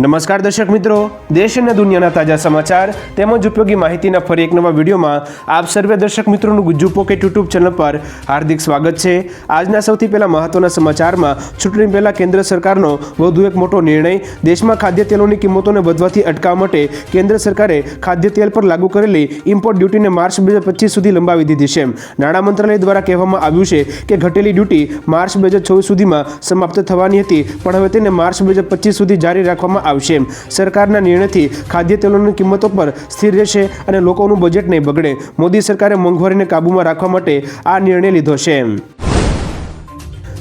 નમસ્કાર દર્શક મિત્રો, દેશ અને દુનિયાના તાજા સમાચાર તેમજ ઉપયોગી માહિતીના ફરી એક નવા વિડીયોમાં આપ સર્વે દર્શક મિત્રોનું ગુજ્જુ પોકેટ યુટ્યુબ ચેનલ પર હાર્દિક સ્વાગત છે. આજના સૌથી પહેલા મહત્વના સમાચારમાં ચૂંટણી પહેલાં કેન્દ્ર સરકારનો વધુ એક મોટો નિર્ણય. દેશમાં ખાદ્ય તેલોની કિંમતોને વધવાથી અટકાવવા માટે કેન્દ્ર સરકારે ખાદ્ય તેલ પર લાગુ કરેલી ઇમ્પોર્ટ ડ્યુટીને માર્ચ બે હજાર પચીસ સુધી લંબાવી દીધી છે. નાણાં મંત્રાલય દ્વારા કહેવામાં આવ્યું છે કે ઘટેલી ડ્યુટી માર્ચ બે હજાર ચોવીસ સુધીમાં સમાપ્ત થવાની હતી, પણ હવે તેને માર્ચ બે હજાર પચીસ સુધી જારી રાખવામાં આવશે. સરકારના નિર્ણયથી ખાદ્ય તેલોની કિંમતો પર સ્થિર રહેશે અને લોકોનું બજેટ નહીં બગડે. મોદી સરકારે મોંઘવારીને કાબૂમાં રાખવા માટે આ નિર્ણય લીધો છે.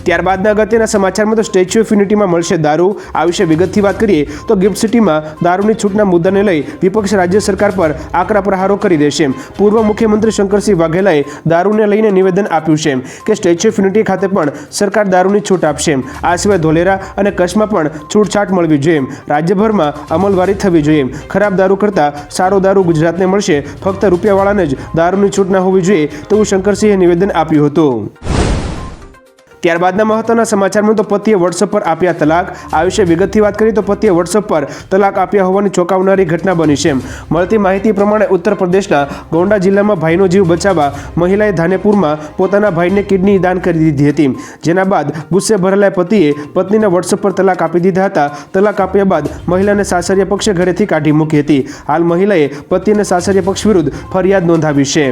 ત્યારબાદના અગત્યના સમાચારમાં તો સ્ટેચ્યુ ઓફ યુનિટીમાં મળશે દારૂ. આ વિશે વિગતથી વાત કરીએ તો ગિફ્ટ સિટીમાં દારૂની છૂટના મુદ્દાને લઈ વિપક્ષ રાજ્ય સરકાર પર આકરા પ્રહારો કરી દેશે. પૂર્વ મુખ્યમંત્રી શંકરસિંહ વાઘેલાએ દારૂને લઈને નિવેદન આપ્યું છે કે સ્ટેચ્યુ ઓફ યુનિટી ખાતે પણ સરકાર દારૂની છૂટ આપશે. આ સિવાય ધોલેરા અને કચ્છમાં પણ છૂટછાટ મળવી જોઈએ. રાજ્યભરમાં અમલવારી થવી જોઈએ. ખરાબ દારૂ કરતાં સારો દારૂ ગુજરાતને મળશે. ફક્ત રૂપિયાવાળાને જ દારૂની છૂટ ના હોવી જોઈએ તેવું શંકરસિંહે નિવેદન આપ્યું હતું. ત્યારબાદના મહત્વના સમાચારમાં તો પતિએ વોટ્સઅપ પર આપ્યા તલાક. આ વિશે વિગતથી વાત કરીએ તો પતિએ વોટ્સઅપ પર તલાક આપ્યા હોવાની ચોંકાવનારી ઘટના બની છે. મળતી માહિતી પ્રમાણે ઉત્તર પ્રદેશના ગોંડા જિલ્લામાં ભાઈનો જીવ બચાવવા મહિલાએ ધાનેપુરમાં પોતાના ભાઈને કિડની દાન કરી દીધી હતી. જેના બાદ ગુસ્સે ભરેલા પતિએ પત્નીને વોટ્સઅપ પર તલાક આપી દીધા હતા. તલાક આપ્યા બાદ મહિલાને સાસરિયા પક્ષે ઘરેથી કાઢી મૂકી હતી. હાલ મહિલાએ પતિને સાસરિયા પક્ષ વિરુદ્ધ ફરિયાદ નોંધાવી છે.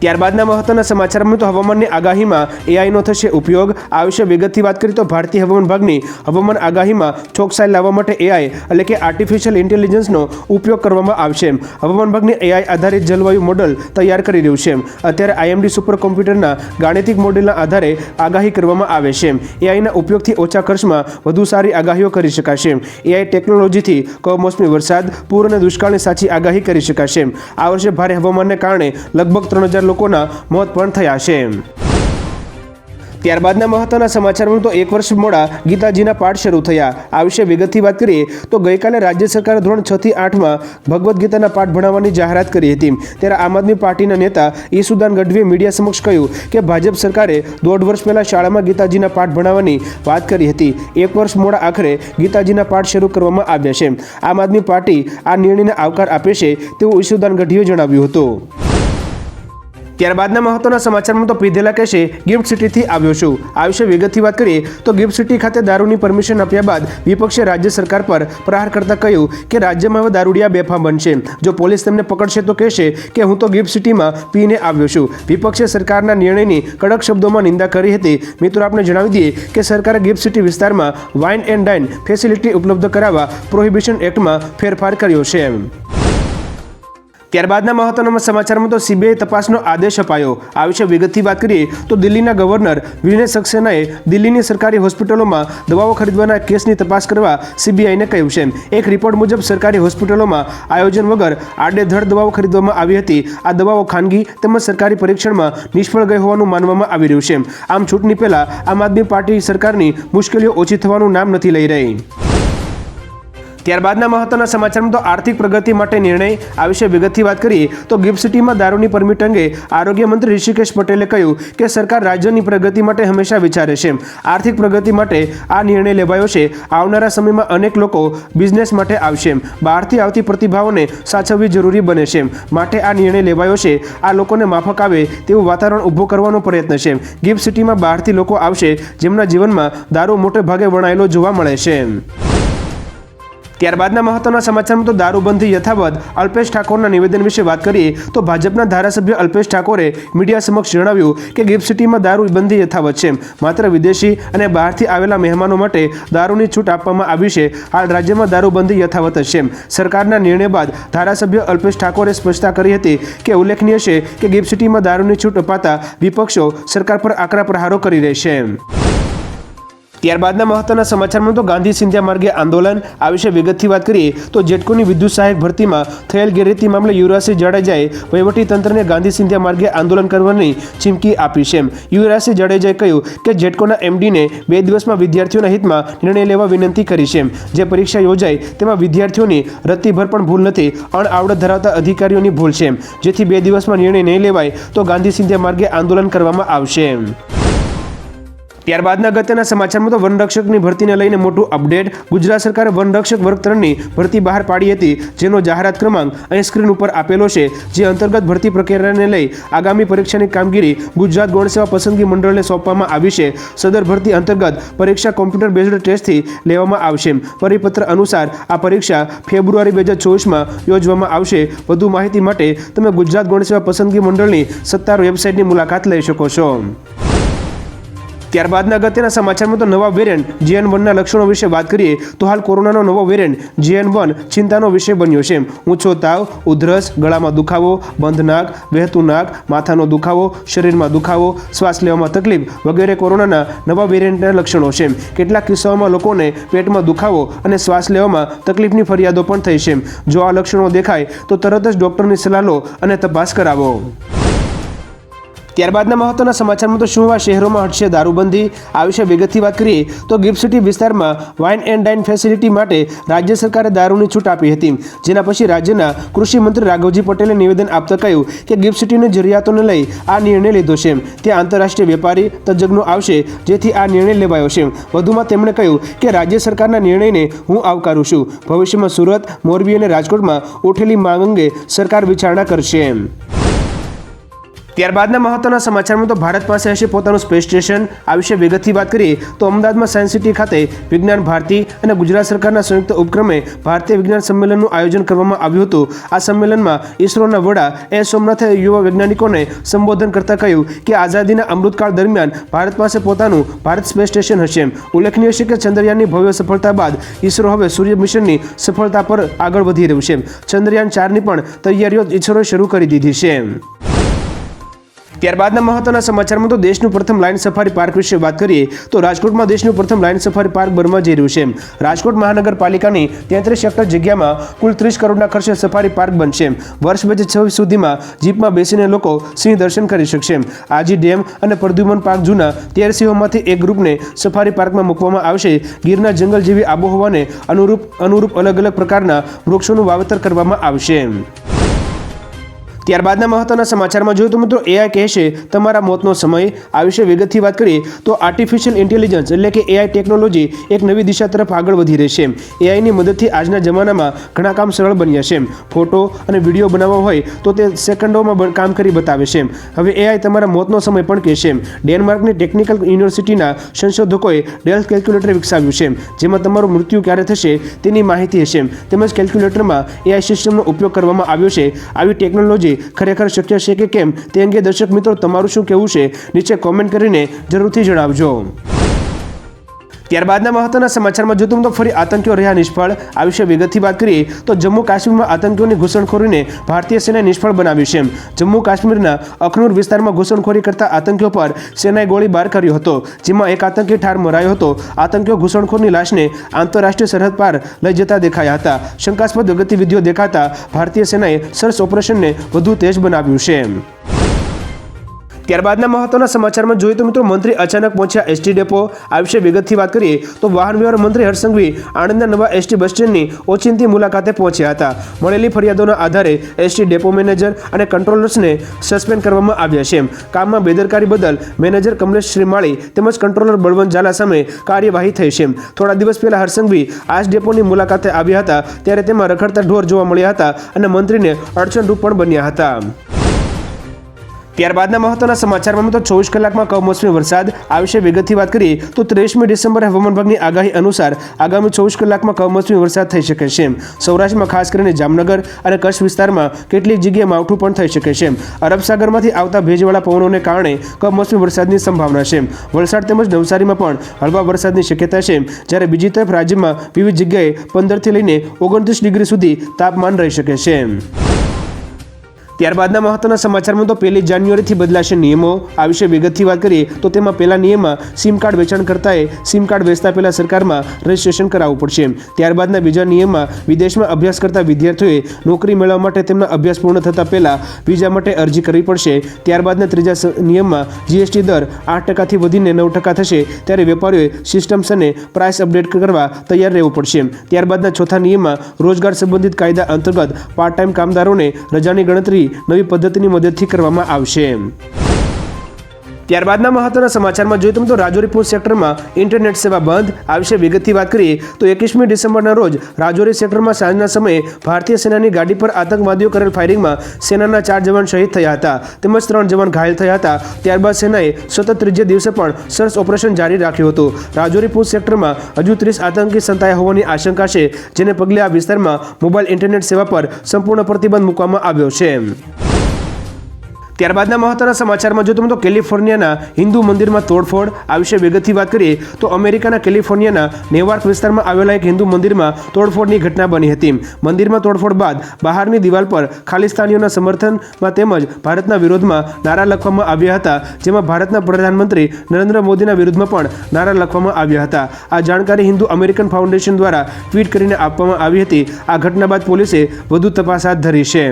ત્યારબાદના મહત્વના સમાચારમાં તો હવામાનની આગાહીમાં એઆઈનો થશે ઉપયોગ. આ વિશે વિગતથી વાત કરીએ તો ભારતીય હવામાન વિભાગની હવામાન આગાહીમાં ચોકસાઈ લાવવા માટે એઆઈ એટલે કે આર્ટિફિશિયલ ઇન્ટેલિજન્સનો ઉપયોગ કરવામાં આવશે. હવામાન વિભાગની એઆઈ આધારિત જલવાયુ મોડલ તૈયાર કરી રહ્યું છે. અત્યારે આઈએમડી સુપર કોમ્પ્યુટરના ગાણિતિક મોડેલના આધારે આગાહી કરવામાં આવે છે. એઆઈના ઉપયોગથી ઓછા ખર્ચમાં વધુ સારી આગાહીઓ કરી શકાશે. એઆઈ ટેકનોલોજીથી કમોસમી વરસાદ, પૂર અને દુષ્કાળની સાચી આગાહી કરી શકાશે. આ વર્ષે ભારે હવામાનને કારણે લગભગ ત્રણ હજાર લોકોના મોત પણ થયા છે. ત્યારબાદના મહત્વના સમાચારમાં તો એક વર્ષ મોડા ગીતાજીના પાઠ શરૂ થયા. આ વિશે વિગતથી વાત કરીએ તો ગઈકાલે રાજ્ય સરકારે ધોરણ છ થી આઠમાં ભગવદ્ ગીતાના પાઠ ભણાવવાની જાહેરાત કરી હતી. ત્યારે આમ આદમી પાર્ટીના નેતા ઈસુદાન ગઢવીએ મીડિયા સમક્ષ કહ્યું કે ભાજપ સરકારે દોઢ વર્ષ પહેલા શાળામાં ગીતાજીના પાઠ ભણાવવાની વાત કરી હતી. એક વર્ષ મોડા આખરે ગીતાજીના પાઠ શરૂ કરવામાં આવ્યા છે. આમ આદમી પાર્ટી આ નિર્ણયને આવકાર આપે છે તેવું ઈસુદાન ગઢવીએ જણાવ્યું હતું. ત્યારબાદના મહત્વના સમાચારમાં તો પીધેલા કહેશે, ગિફ્ટ સિટીથી આવ્યો છું. આ વિશે વિગતથી વાત કરીએ, તો ગિફ્ટ સિટી ખાતે દારૂની પરમિશન આપ્યા બાદ વિપક્ષે રાજ્ય સરકાર પર પ્રહાર કરતા કહ્યું કે રાજ્યમાં હવે દારૂડિયા બેફામ બનશે. જો પોલીસ તેમને પકડશે તો કહેશે કે હું તો ગિફ્ટ સિટીમાં પીને આવ્યો છું. વિપક્ષે સરકારના નિર્ણયની કડક શબ્દોમાં નિંદા કરી હતી. મિત્રો આપણે જણાવી દઈએ કે સરકારે ગિફ્ટ સિટી વિસ્તારમાં વાઇન એન્ડ ડાઇન ફેસિલિટી ઉપલબ્ધ કરાવવા પ્રોહિબિશન એક્ટમાં ફેરફાર કર્યો છે ત્યારબાદના મહત્વના સમાચારમાં તો સીબીઆઈ તપાસનો આદેશ અપાયો. આ વિશે વિગતથી વાત કરીએ તો દિલ્હીના ગવર્નર વિનય સક્સેનાએ દિલ્હીની સરકારી હોસ્પિટલોમાં દવાઓ ખરીદવાના કેસની તપાસ કરવા સીબીઆઈને કહ્યું છે. એક રિપોર્ટ મુજબ સરકારી હોસ્પિટલોમાં આયોજન વગર આડેધડ દવાઓ ખરીદવામાં આવી હતી. આ દવાઓ ખાનગી તેમજ સરકારી પરીક્ષણમાં નિષ્ફળ ગઈ હોવાનું માનવામાં આવી રહ્યું છે. આમ ચૂંટણી પહેલાં આમ આદમી પાર્ટી સરકારની મુશ્કેલીઓ ઓછી થવાનું નામ નથી લઈ રહી. ત્યારબાદના મહત્વના સમાચારમાં તો આર્થિક પ્રગતિ માટે નિર્ણય, આ વિશે વિગતથી વાત કરીએ તો ગિફ્ટ સિટીમાં દારૂની પરમિટ અંગે આરોગ્ય મંત્રી ઋષિકેશ પટેલે કહ્યું કે સરકાર રાજ્યની પ્રગતિ માટે હંમેશા વિચારે છે. આર્થિક પ્રગતિ માટે આ નિર્ણય લેવાયો છે. આવનારા સમયમાં અનેક લોકો બિઝનેસ માટે આવશે. બહારથી આવતી પ્રતિભાઓને સાચવવી જરૂરી બને છે. માટે આ નિર્ણય લેવાયો છે. આ લોકોને માફક આવે તેવું વાતાવરણ ઊભું કરવાનો પ્રયત્ન છે. ગિફ્ટ સિટીમાં બહારથી લોકો આવશે જેમના જીવનમાં દારૂ મોટે ભાગે વણાયેલો જોવા મળે છે. ત્યારબાદના મહત્વના સમાચારમાં તો દારૂબંધી યથાવત અલ્પેશ ઠાકોરના નિવેદન વિશે વાત કરીએ તો ભાજપના ધારાસભ્ય અલ્પેશ ઠાકોરે મીડિયા સમક્ષ જણાવ્યું કે ગિફ્ટ સિટીમાં દારૂબંધી યથાવત છે. માત્ર વિદેશી અને બહારથી આવેલા મહેમાનો માટે દારૂની છૂટ આપવામાં આવી છે. હાલ રાજ્યમાં દારૂબંધી યથાવત છે. સરકારના નિર્ણય બાદ ધારાસભ્ય અલ્પેશ ઠાકોરે સ્પષ્ટતા કરી હતી કે ઉલ્લેખનીય છે કે ગિફ્ટ સિટીમાં દારૂની છૂટ અપાતા વિપક્ષો સરકાર પર આકરા પ્રહારો કરી રહી છે. ત્યારબાદના મહત્વના સમાચારમાં તો ગાંધી સિંધિયા માર્ગે આંદોલન, આ વિશે વિગતથી વાત કરીએ તો જેટકોની વિદ્યુત સહાયક ભરતીમાં થયેલ ગેરરીતિ મામલે યુવરાજસિંહ જાડેજાએ તંત્રને ગાંધી સિંધિયા માર્ગે આંદોલન કરવાની ચીમકી આપી છે યુવરાજસિંહ જાડેજાએ કહ્યું કે જેટકોના એમડીને બે દિવસમાં વિદ્યાર્થીઓના હિતમાં નિર્ણય લેવા વિનંતી કરી છે જે પરીક્ષા યોજાય તેમાં વિદ્યાર્થીઓની રત્તીભર પણ ભૂલ નથી, અણઆવડત ધરાવતા અધિકારીઓની ભૂલ છે જેથી બે દિવસમાં નિર્ણય નહીં લેવાય તો ગાંધી સિંધિયા માર્ગે આંદોલન કરવામાં આવશે ત્યારબાદના અગત્યના સમાચારમાં તો વનરક્ષકની ભરતીને લઈને મોટું અપડેટ. ગુજરાત સરકારે વનરક્ષક વર્ગ ત્રણની ભરતી બહાર પાડી હતી, જેનો જાહેરાત ક્રમાંક અહીં સ્ક્રીન ઉપર આપેલો છે, જે અંતર્ગત ભરતી પ્રક્રિયાને લઈ આગામી પરીક્ષાની કામગીરી ગુજરાત ગૌણ સેવા પસંદગી મંડળને સોંપવામાં આવી છે. સદર ભરતી અંતર્ગત પરીક્ષા કોમ્પ્યુટર બેઝડ ટેસ્ટથી લેવામાં આવશે. પરિપત્ર અનુસાર આ પરીક્ષા ફેબ્રુઆરી બે હજાર ચોવીસમાં યોજવામાં આવશે. વધુ માહિતી માટે તમે ગુજરાત ગૌણ સેવા પસંદગી મંડળની સત્તાવાર વેબસાઇટની મુલાકાત લઈ શકો છો. ત્યારબાદના અગત્યના સમાચારમાં તો નવા વેરિયન્ટ જીએન વનના લક્ષણો વિશે વાત કરીએ, તો હાલ કોરોનાનો નવો વેરિયન્ટ જીએન વન ચિંતાનો વિષય બન્યો છે. ઊંચો તાવ, ઉધરસ, ગળામાં દુખાવો, બંધ નાક, વહેતું નાક, માથાનો દુખાવો, શરીરમાં દુખાવો, શ્વાસ લેવામાં તકલીફ વગેરે કોરોનાના નવા વેરિયન્ટના લક્ષણો છે. કેટલાક કિસ્સાઓમાં લોકોને પેટમાં દુખાવો અને શ્વાસ લેવામાં તકલીફની ફરિયાદો પણ થઈ છે. જો આ લક્ષણો દેખાય, તો તરત જ ડૉક્ટરની સલાહ લો અને તપાસ કરાવો. ત્યારબાદના મહત્વના સમાચારમાં તો શું આ શહેરોમાં હટશે દારૂબંધી? આ વિશે વિગતથી વાત કરીએ તો ગિફ્ટ સિટી વિસ્તારમાં વાઇન એન્ડ ડાઇન ફેસિલિટી માટે રાજ્ય સરકારે દારૂની છૂટ આપી હતી. જેના પછી રાજ્યના કૃષિ મંત્રી રાઘવજી પટેલે નિવેદન આપતા કહ્યું કે ગિફ્ટ સિટીની જરૂરિયાતોને લઈ આ નિર્ણય લીધો છે. ત્યાં આંતરરાષ્ટ્રીય વેપારી તજજ્ઞો આવશે, જેથી આ નિર્ણય લેવાયો છે. વધુમાં તેમણે કહ્યું કે રાજ્ય સરકારના નિર્ણયને હું આવકારું છું. ભવિષ્યમાં સુરત, મોરબી અને રાજકોટમાં ઉઠેલી માંગ અંગે સરકાર વિચારણા કરશે. ત્યારબાદના મહત્વના સમાચારમાં તો ભારત પાસે હશે પોતાનું સ્પેસ સ્ટેશન આ વિશે વિગતથી વાત કરીએ તો અમદાવાદમાં સાયન્સ સિટી ખાતે વિજ્ઞાન ભારતી અને ગુજરાત સરકારના સંયુક્ત ઉપક્રમે ભારતીય વિજ્ઞાન સંમેલનનું આયોજન કરવામાં આવ્યું હતું. આ સંમેલનમાં ઇસરોના વડા એ સોમનાથે યુવા વૈજ્ઞાનિકોને સંબોધન કરતાં કહ્યું કે આઝાદીના અમૃતકાળ દરમિયાન ભારત પાસે પોતાનું ભારત સ્પેસ સ્ટેશન હશે. ઉલ્લેખનીય છે કે ચંદ્રયાનની ભવ્ય સફળતા બાદ ઇસરો હવે સૂર્ય મિશનની સફળતા પર આગળ વધી રહ્યું છે. ચંદ્રયાન ચારની પણ તૈયારીઓ ઇસરોએ શરૂ કરી દીધી છે. ત્યારબાદના મહત્વના સમાચારમાં તો દેશનું પ્રથમ લાઇન સફારી પાર્ક વિશે વાત કરીએ તો રાજકોટમાં દેશનું પ્રથમ લાઇન સફારી પાર્ક બનવા જઈ રહ્યું છે. રાજકોટ મહાનગરપાલિકાની તેત્રીસ હેક્ટર જગ્યામાં કુલ ત્રીસ કરોડના ખર્ચે સફારી પાર્ક બનશે. વર્ષ બે હજાર સુધીમાં જીપમાં બેસીને લોકો સિંહ દર્શન કરી શકશે. આજી ડેમ અને પ્રદ્યુમન પાર્ક જૂના તેર સિંહોમાંથી એક ગ્રુપને સફારી પાર્કમાં મૂકવામાં આવશે. ગીરના જંગલ જેવી આબોહવાને અનુરૂપ અનુરૂપ અલગ અલગ પ્રકારના વૃક્ષોનું વાવેતર કરવામાં આવશે. ત્યારબાદના મહત્વના સમાચારમાં જોયું તો મિત્રો એઆઈ કહેશે, તમારા મોતનો સમય આ વિશે વિગતથી વાત કરીએ તો આર્ટિફિશિયલ ઇન્ટેલિજન્સ એટલે કે એઆઈ ટેકનોલોજી એક નવી દિશા તરફ આગળ વધી રહી એઆઈની મદદથી આજના જમાનામાં ઘણા કામ સરળ બન્યા છે. ફોટો અને વીડિયો બનાવવા હોય તો તે સેકન્ડોમાં કામ કરી બતાવે છે. હવે એઆઈ તમારા મોતનો સમય પણ કહેશે. ડેનમાર્કની ટેકનિકલ યુનિવર્સિટીના સંશોધકોએ ડેલ્થ કેલ્ક્યુલેટર વિકસાવ્યું છે. જેમાં તમારું મૃત્યુ ક્યારે થશે તેની માહિતી હશે. તેમજ કેલ્ક્યુલેટરમાં એઆઈ સિસ્ટમનો ઉપયોગ કરવામાં આવ્યો છે. આવી ટેકનોલોજી ખરેખર શક્ય છે કે કેમ? તે અંગે દર્શક મિત્રો, તમારું શું કહેવું છે? નીચે કોમેન્ટ કરીને જરૂરથી જણાવજો. ત્યારબાદના મહત્વના સમાચારમાં જોતું તો ફરી આતંકીઓ રહ્યા નિષ્ફળ. આ વિશે વિગતથી વાત કરીએ તો જમ્મુ કાશ્મીરમાં આતંકીઓની ઘૂસણખોરીને ભારતીય સેનાએ નિષ્ફળ બનાવ્યું છે. જમ્મુ કાશ્મીરના અખનૂર વિસ્તારમાં ઘૂસણખોરી કરતા આતંકીઓ પર સેનાએ ગોળીબાર કર્યો હતો, જેમાં એક આતંકી ઠાર મરાયો હતો. આતંકીઓ ઘૂસણખોરની લાશને આંતરરાષ્ટ્રીય સરહદ પાર લઈ જતા દેખાયા હતા. શંકાસ્પદ ગતિવિધિઓ દેખાતા ભારતીય સેનાએ સર્ચ ઓપરેશનને વધુ તેજ બનાવ્યું છે. ત્યારબાદના મહત્વના સમાચારમાં જોઈએ તો મિત્રો મંત્રી અચાનક પહોંચ્યા એસટી ડેપો. આ વિશે વિગતથી વાત કરીએ તો વાહન વ્યવહાર મંત્રી હરસંઘવી આણંદના નવા એસટી બસ સ્ટેન્ડની ઓચિંતી મુલાકાતે પહોંચ્યા હતા. મળેલી ફરિયાદોના આધારે એસટી ડેપો મેનેજર અને કંટ્રોલર્સને સસ્પેન્ડ કરવામાં આવ્યા છે. કામમાં બેદરકારી બદલ મેનેજર કમલેશ શ્રીમાળી તેમજ કંટ્રોલર બળવંત ઝાલા સામે કાર્યવાહી થઈ છે. થોડા દિવસ પહેલા હરસંઘવી આ ડેપોની મુલાકાતે આવ્યા હતા. ત્યારે તેમાં રખડતા ઢોર જોવા મળ્યા હતા અને મંત્રીને અડચણરૂપ પણ બન્યા હતા. ત્યારબાદના મહત્વના સમાચારમાં તો ચોવીસ કલાકમાં કમોસમી વરસાદ, આ વિશે વિગતથી વાત કરીએ તો ત્રેવીસમી ડિસેમ્બરે હવામાન વિભાગની આગાહી અનુસાર આગામી ચોવીસ કલાકમાં કમોસમી વરસાદ થઈ શકે છે. સૌરાષ્ટ્રમાં ખાસ કરીને જામનગર અને કચ્છ વિસ્તારમાં કેટલીક જગ્યાએ માવઠું પણ થઈ શકે છે. અરબ સાગરમાંથી આવતા ભેજવાળા પવનોને કારણે કમોસમી વરસાદની સંભાવના છે. વલસાડ તેમજ નવસારીમાં પણ હળવા વરસાદની શક્યતા છે. જ્યારે બીજી તરફ રાજ્યમાં વિવિધ જગ્યાએ પંદરથી લઈને ઓગણત્રીસ ડિગ્રી સુધી તાપમાન રહી શકે છે. ત્યારબાદના મહત્વના સમાચારમાં તો પહેલી જાન્યુઆરીથી બદલાશે નિયમો. આ વિશે વિગતથી વાત કરીએ તો તેમાં પહેલા નિયમમાં સિમ કાર્ડ વેચાણકર્તાએ સિમ કાર્ડ વેચતા પહેલા સરકારમાં રજીસ્ટ્રેશન કરાવવું પડશે. ત્યારબાદના બીજા નિયમમાં વિદેશમાં અભ્યાસ કરતા વિદ્યાર્થીઓએ નોકરી મેળવવા માટે તેમના અભ્યાસ પૂર્ણ થતાં પહેલાં વિઝા માટે અરજી કરવી પડશે. ત્યારબાદના ત્રીજા નિયમમાં જીએસટી દર આઠ ટકાથી વધીને નવ ટકા થશે ત્યારે વેપારીઓએ સિસ્ટમ્સ અને પ્રાઇસ અપડેટ કરવા તૈયાર રહેવું પડશે. ત્યારબાદના ચોથા નિયમમાં રોજગાર સંબંધિત કાયદા અંતર્ગત પાર્ટ ટાઈમ કામદારોને રજાની ગણતરી નવી પદ્ધતિની મદદથી કરવામાં આવશે. ત્યારબાદના મહત્વના સમાચારમાં જોઈએ તો રાજૌરી પૂંછ સેક્ટરમાં ઇન્ટરનેટ સેવા બંધ, આ વિશે વિગતથી વાત કરીએ તો એકવીસમી ડિસેમ્બરના રોજ રાજૌરી સેક્ટરમાં સાંજના સમયે ભારતીય સેનાની ગાડી પર આતંકવાદીઓ કરેલ ફાયરિંગમાં સેનાના ચાર જવાન શહીદ થયા હતા. તેમજ ત્રણ જવાન ઘાયલ થયા હતા. ત્યારબાદ સેનાએ સતત ત્રીજે દિવસે પણ સર્ચ ઓપરેશન જારી રાખ્યું હતું. રાજૌરી પૂંછ સેક્ટરમાં હજુ ત્રીસ આતંકી સંતાયા હોવાની આશંકા છે, જેને પગલે આ વિસ્તારમાં મોબાઈલ ઇન્ટરનેટ સેવા પર સંપૂર્ણ પ્રતિબંધ મૂકવામાં આવ્યો છે. ત્યારબાદના મહત્વના સમાચારમાં જો તમે તો કેલિફોર્નિયાના હિન્દુ મંદિરમાં તોડફોડ, આ વિશે વિગતથી વાત કરીએ, તો અમેરિકાના કેલિફોર્નિયાના નેવાર્ક વિસ્તારમાં આવેલા એક હિન્દુ મંદિરમાં તોડફોડની ઘટના બની હતી. મંદિરમાં તોડફોડ બાદ બહારની દિવાલ પર ખાલિસ્તાનીઓના સમર્થનમાં તેમજ ભારતના વિરોધમાં નારા લખવામાં આવ્યા હતા, જેમાં ભારતના પ્રધાનમંત્રી નરેન્દ્ર મોદીના વિરુદ્ધમાં પણ નારા લખવામાં આવ્યા હતા. આ જાણકારી હિન્દુ અમેરિકન ફાઉન્ડેશન દ્વારા ટ્વીટ કરીને આપવામાં આવી હતી. આ ઘટના બાદ પોલીસે વધુ તપાસ હાથ ધરી છે.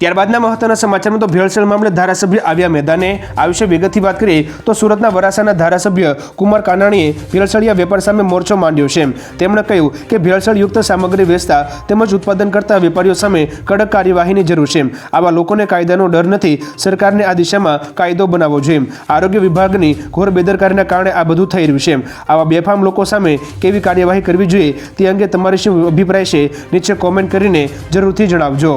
ત્યારબાદના મહત્વના સમાચારમાં તો ભેળસેળ મામલે ધારાસભ્ય આવ્યા મેદાને આ વિશે વિગતથી વાત કરીએ તો સુરતના વરાસાના ધારાસભ્ય કુમાર કાનાણીએ ભેળસેળિયા વેપાર સામે મોરચો માંડ્યો છે. તેમણે કહ્યું કે ભેળસેળયુક્ત સામગ્રી વેચતા તેમજ ઉત્પાદન કરતા વેપારીઓ સામે કડક કાર્યવાહીની જરૂર છે. આવા લોકોને કાયદાનો ડર નથી. સરકારને આ દિશામાં કાયદો બનાવવો જોઈએ. આરોગ્ય વિભાગની ઘોર બેદરકારીના કારણે આ બધું થઈ રહ્યું છે. આવા બેફામ લોકો સામે કેવી કાર્યવાહી કરવી જોઈએ તે અંગે તમારી શું અભિપ્રાય છે? નીચે કોમેન્ટ કરીને જરૂરથી જણાવજો.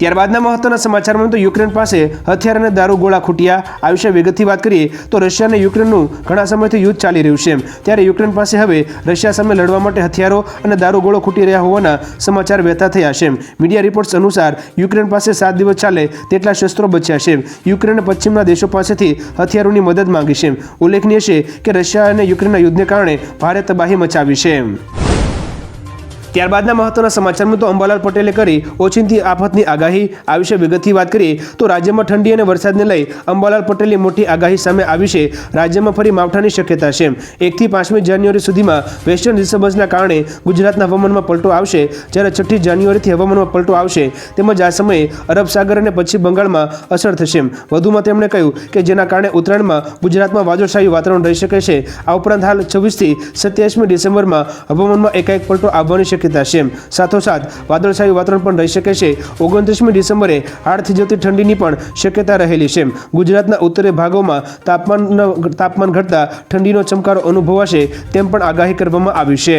ત્યારબાદના મહત્વના સમાચારમાં તો યુક્રેન પાસે હથિયાર અને દારૂ ગોળા ખૂટ્યા. આ વિશે વિગતથી વાત કરીએ તો રશિયા અને યુક્રેનનું ઘણા સમયથી યુદ્ધ ચાલી રહ્યું છે. ત્યારે યુક્રેન પાસે હવે રશિયા સામે લડવા માટે હથિયારો અને દારૂ ગોળો ખૂટી રહ્યા હોવાના સમાચાર વહેતા થયા છે. મીડિયા રિપોર્ટ્સ અનુસાર, યુક્રેન પાસે સાત દિવસ ચાલે તેટલા શસ્ત્રો બચ્યા છે. યુક્રેને પશ્ચિમના દેશો પાસેથી હથિયારોની મદદ માંગી છે. ઉલ્લેખનીય છે કે રશિયા અને યુક્રેનના યુદ્ધને કારણે ભારે તબાહી મચાવી છે. ત્યારબાદના મહત્વના સમાચારમાં તો અંબાલાલ પટેલે કરી ઓચિંતી આફતની આગાહી, આ વિશે વિગતથી વાત કરીએ તો રાજ્યમાં ઠંડી અને વરસાદને લઈ અંબાલાલ પટેલની મોટી આગાહી સામે આવી છે. રાજ્યમાં ફરી માવઠાની શક્યતા છે. એકથી પાંચમી જાન્યુઆરી સુધીમાં વેસ્ટર્ન ડિસ્ટર્બન્સના કારણે ગુજરાતના હવામાનમાં પલટો આવશે. જ્યારે છઠ્ઠી જાન્યુઆરીથી હવામાનમાં પલટો આવશે, તેમજ આ સમયે અરબ સાગર અને પશ્ચિમ બંગાળમાં અસર થશે. વધુમાં તેમણે કહ્યું કે જેના કારણે ઉત્તરાયણમાં ગુજરાતમાં વાદળછાયું વાતાવરણ રહી શકે છે. આ ઉપરાંત હાલ છવ્વીસથી સત્યાવીસમી ડિસેમ્બરમાં હવામાનમાં એકાએક પલટો આવવાની શક્યતા છે સાથોસાથ, વાદળછાયું વાતાવરણ પણ રહી શકે છે. ઓગણત્રીસમી ડિસેમ્બરે હાડથી જતી ઠંડીની પણ શક્યતા રહેલી છે. ગુજરાતના ઉત્તરે ભાગોમાં તાપમાન તાપમાન ઘટતા ઠંડીનો ચમકારો અનુભવાશે તેમ પણ આગાહી કરવામાં આવી છે.